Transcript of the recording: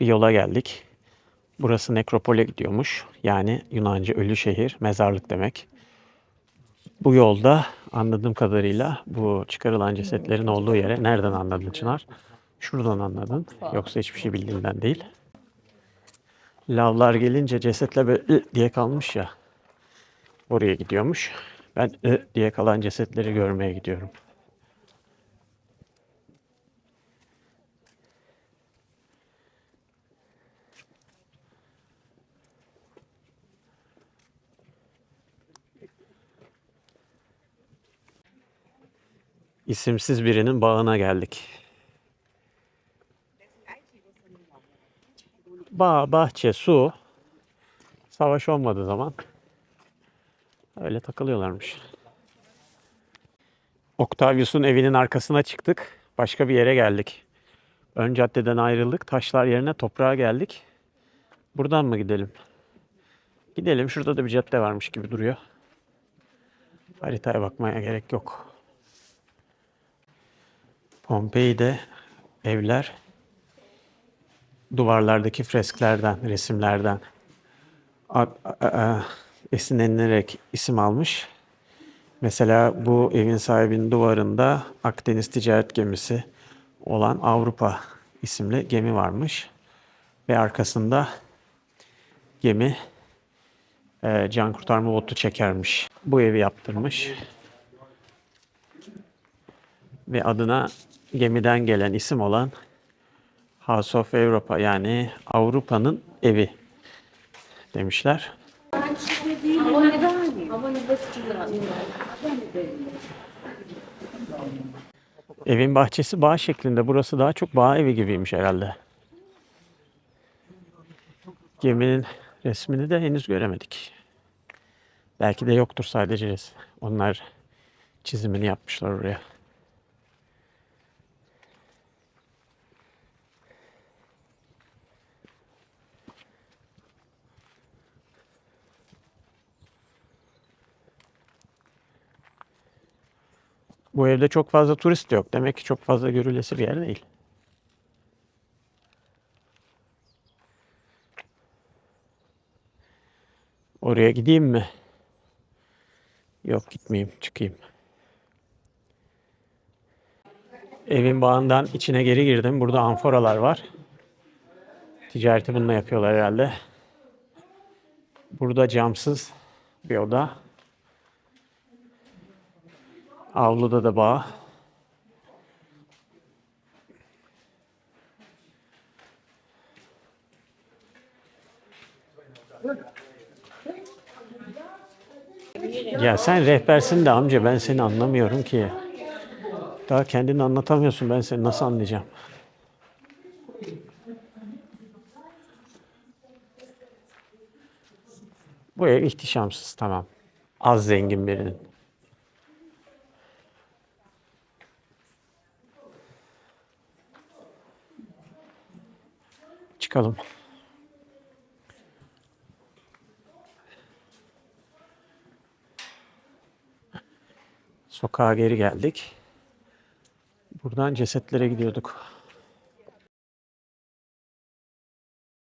bir yola geldik. Burası nekropole gidiyormuş. Yani Yunanca ölü şehir, mezarlık demek. Bu yolda anladığım kadarıyla bu çıkarılan cesetlerin olduğu yere nereden anladın Çınar? Şuradan anladın. Yoksa hiçbir şey bildiğinden değil. Lavlar gelince cesetle böyle diye kalmış ya. Oraya gidiyormuş. Ben diye kalan cesetleri görmeye gidiyorum. İsimsiz birinin bağına geldik. Bağ, bahçe, su. Savaş olmadığı zaman öyle takılıyorlarmış. Octavius'un evinin arkasına çıktık. Başka bir yere geldik. Ön caddeden ayrıldık. Taşlar yerine toprağa geldik. Buradan mı gidelim? Gidelim. Şurada da bir cadde varmış gibi duruyor. Haritaya bakmaya gerek yok. Pompei'de evler duvarlardaki fresklerden, resimlerden esinlenilerek isim almış. Mesela bu evin sahibinin duvarında Akdeniz ticaret gemisi olan Avrupa isimli gemi varmış. Ve arkasında gemi e, can kurtarma botu çekermiş. Bu evi yaptırmış. Ve adına gemiden gelen isim olan House of Europa yani Avrupa'nın evi demişler. Evin bahçesi bağ şeklinde. Burası daha çok bağ evi gibiymiş herhalde. Geminin resmini de henüz göremedik. Belki de yoktur sadece resim. Onlar çizimini yapmışlar oraya. Bu evde çok fazla turist yok. Demek ki çok fazla görülesi bir yer değil. Oraya gideyim mi? Yok gitmeyeyim, çıkayım. Evin bağından içine geri girdim. Burada amforalar var. Ticareti bununla yapıyorlar herhalde. Burada camsız bir oda. Avluda da bağ. Ya sen rehbersin de amca ben seni anlamıyorum ki. Daha kendini anlatamıyorsun ben seni nasıl anlayacağım? Bu ev ihtişamsız tamam. Az zengin birinin. Çıkalım. Sokağa geri geldik. Buradan cesetlere gidiyorduk.